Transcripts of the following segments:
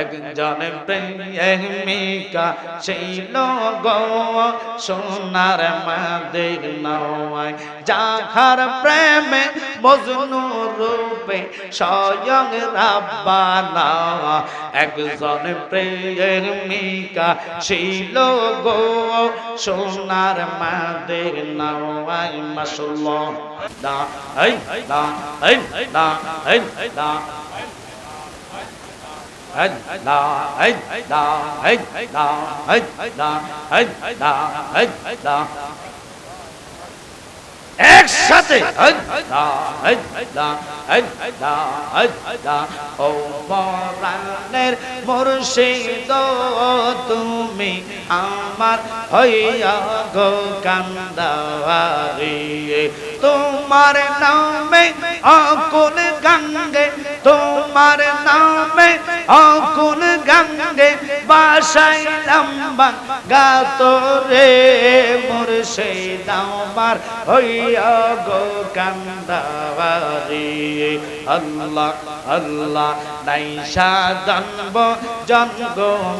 একজন প্রেমিকা ছিল গো, সোনার মাদের নয় যাহার প্রেমে মজনু রূপে স্বয়ং রাব্বানা। একজন প্রেমিকা ছিল গো, সোনার মাদের নয় মাসাল্লাহ দা এই দা এই দা এই দা একসাথে ও পরাণের মুর্শিদ তুমি আমার হইয়া গো কান্দারি তোমার নামে অকুল গঙ্গে তোমার নামে অকুল গঙ্গে বাসাইলাম বাঙ্গা তোরে মোর সেই দামার হইয়া গো কান্দাবারি আল্লাহ আল্লাহ, নাইসা জানব জন্ম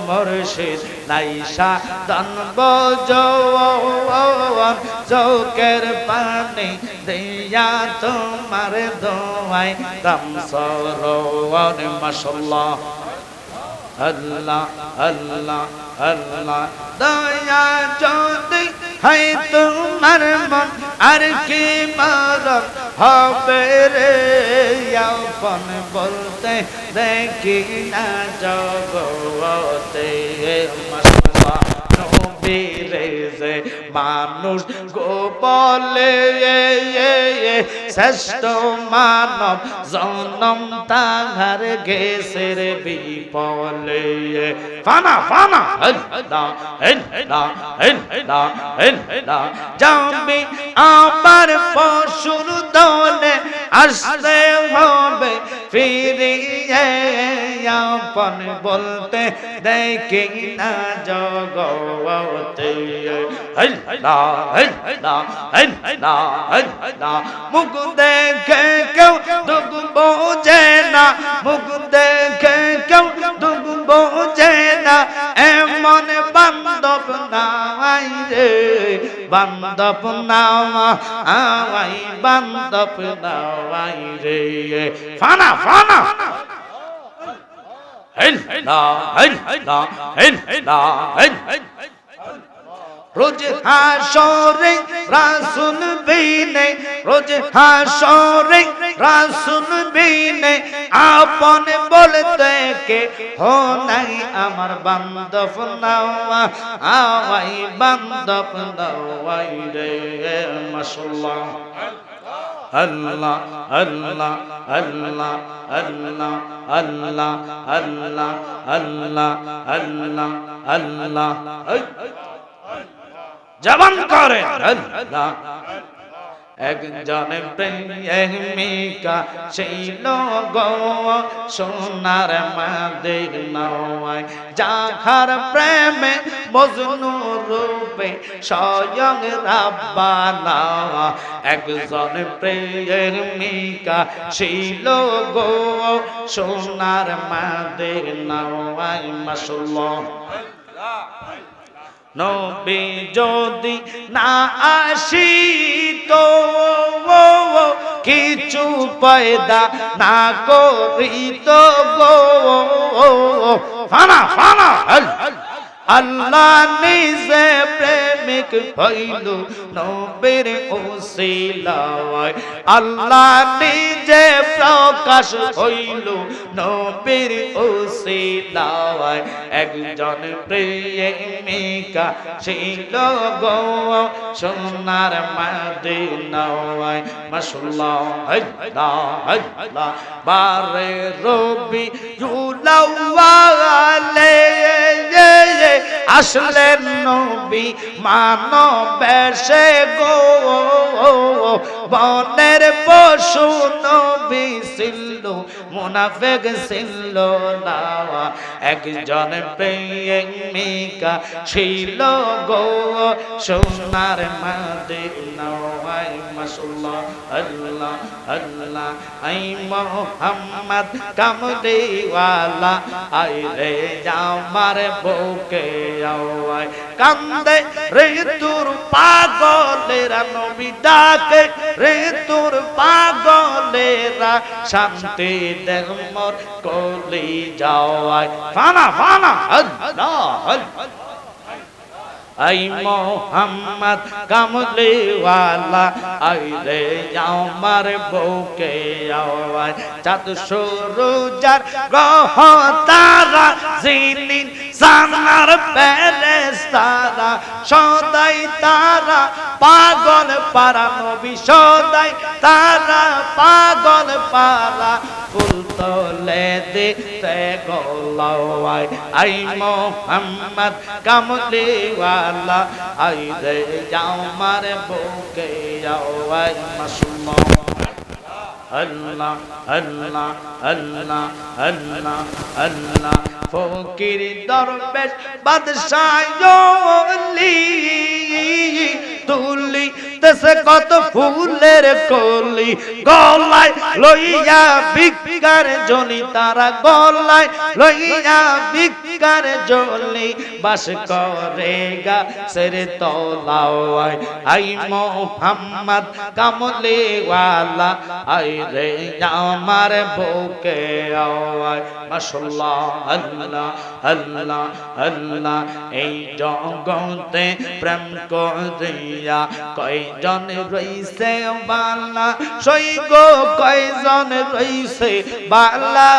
মোরশিদ, নাইসা জানব জওয়ান। চৌকের পানি দিয়া তোমার দোয়াই দাম সরোয়ার মাশাল্লাহ আল্লাহ আল্লাহ আল্লাহ। দয়া যদি হাই তোমার মন, আর কি মরণ হবে রে? আপন বলতে দেখি না জগতে। যে মানুষ গো বলে শ্রেষ্ঠ মানব জনম তাহার গেছের বিপলে ফানা ফানা যাবে আমার পশুর দলে আসতে হবে। ফিরিয়ে আপন বলতে দেখি না জগতে। মুখ দেখে কেউ দুঃখ বোঝে বান্ধব নাওয়াই বান্দপ নাওয়াই রে। ফানা ফানা। হেল না হেল না হেল না হেল। রোজ হাসরে রাসুল বিনে, রোজ হাসরে রাসুল বিনে আপন বলতে কে, হো নাই আমার বান্ধব নাওয়া আওয়াই বান্ধব নাওয়াই রে মাশাল্লাহ আল্লাহ আল্লাহ আল্লাহ আল্লাহ আল্লাহ আল্লাহ আল্লাহ আল্লাহ আল্লাহ। জবান করে আল্লাহ। একজন প্রেমিকা ছিল গো সোনার মাদের নয় যাহার প্রেমে মজনু রূপে স্বয়ং রাব্বানা। একজন প্রেমিকা ছিল গো সোনার মাদের নয় মাসাল্লাহ নবী যদি না আসি কিছু পয়দা না করিত ফানা ফানা আল্লাহ নিজে প্রেমিক হইল নবের ওসিলায় আল্লাহ নিজে প্রকাশ হইল নবীর ওসিলায় একজন প্রেমিকা ছিল গো সোনার মদিনায়। মাশাআল্লাহ আল্লাহ আল্লাহ বারে রবি জুলাওয়ালে আসলেন নবী। মানবেশে গো। বনের পশু নবী ছিল মুনাফেক ছিল না একজন প্রেমিকা ছিল গো। সোনার মাদিনা ওয়াই মাশাআল্লাহ আল্লাহ আল্লাহ, আই মোহাম্মদ কামলিওয়ালা আই রে আমার বুকে আওয়াই কান্দে রে তোর পাগলেরা নবী ডাকে রে তোর পাগলেরা শান্তি দেহ মোর কলি যাওয়াই ফানা ফানা, আল্লাহ। আই মোহাম্মদ কামলিওয়ালা, আই রে আমার বউকে আওয়াজ চাঁদ সরু যার গ্রহ, তারা জিনিন সানার প্যালেস তারা সদাই তারা পাগল পারা নবী সদাই তারা পাগল পারা ফুল তোলে দিতে গোলাওয়াই আই মোহাম্মদ কামলিওয়ালা, আই রে আমার বুকে আওয়াই মাসুমা। আল্লাহ আল্লাহ আল্লাহ আল্লাহ আল্লাহ। ফকির দরবেশ বাদশাহ তুলি তেসে কত ফুলের কলি। গলায় লইয়া বিকার জলি তারা গলায় লইয়া বিকার জলি বাস করে গা সেরে তলাওয়ায় আই মোহাম্মদ কামলে ওয়ালা আই রে আমার বুকে আওয়ায়। মাশাআল্লাহ, আল্লাহ আল্লাহ আল্লাহ, এই জগতে প্রেম করিয়া কয়জন রইছে বালা? সই গো কয়জন রইছে বালা?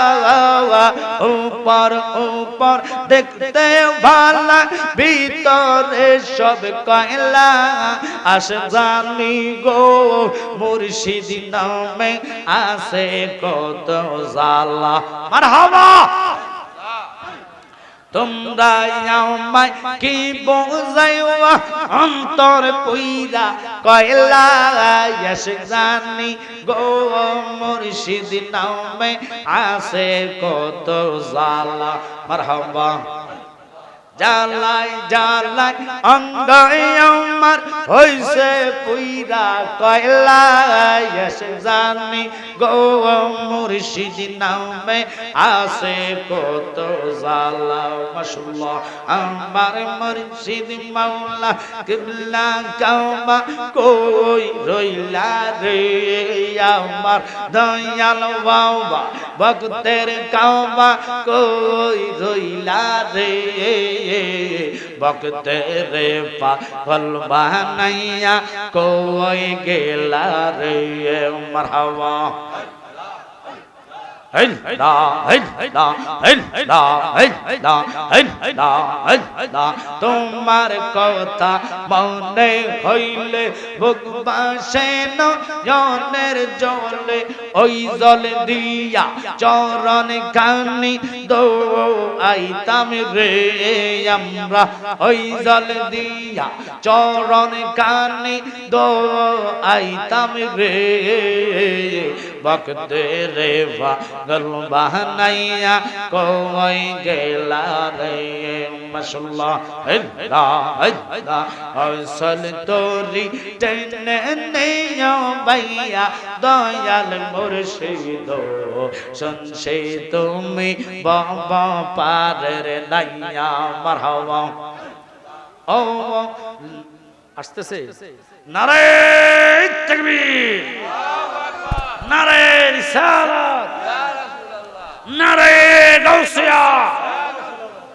উপর উপর, দেখতে ভালা ভিতরে সব কয়লা? আস জানি গো মুর্শিদ নামে আসে কত জালা মারহাবা! তোমরা আমায় কি বোঝাইওয়া অন্তর পুইরা কয়লা এস জানি গো মুর্শিদ নামে আসে কত জালা মারহাবা। জালাই জালাই অঙ্গাই আমার হইছে পুইরা কয়লা এসে জানি গো মুর্শিদ নামে আসে কত জালা মাশাআল্লাহ, আমার মুর্শিদ মাওলা কিবলা কাওবা কই রইলা রে? আমার দয়াল বাবা, ভক্তের কাওবা কই রইলা রে? বকতে রে পাগল বানাইয়া কই গেলা রে মারহাবা তোমার কথা মনে হইলে বুক বাসে নয়নের জলে ওই জল দিয়া চরণ কানি দো আইতাম রে আমরা। ওই জল দিয়া চরণ কানি দো আইতাম রে। বকতে রে পাগল বানাইয়া কই গেলা রে মাশাআল্লাহ হেদা হেদা আসল তোরি টেনে নেও বাইয়া দয়াল মুর্শিদ। শুনছে তুমি বাবা পারের নাইয়া, মারহাবা। ও, আসতেছে। নারে তাকবীর।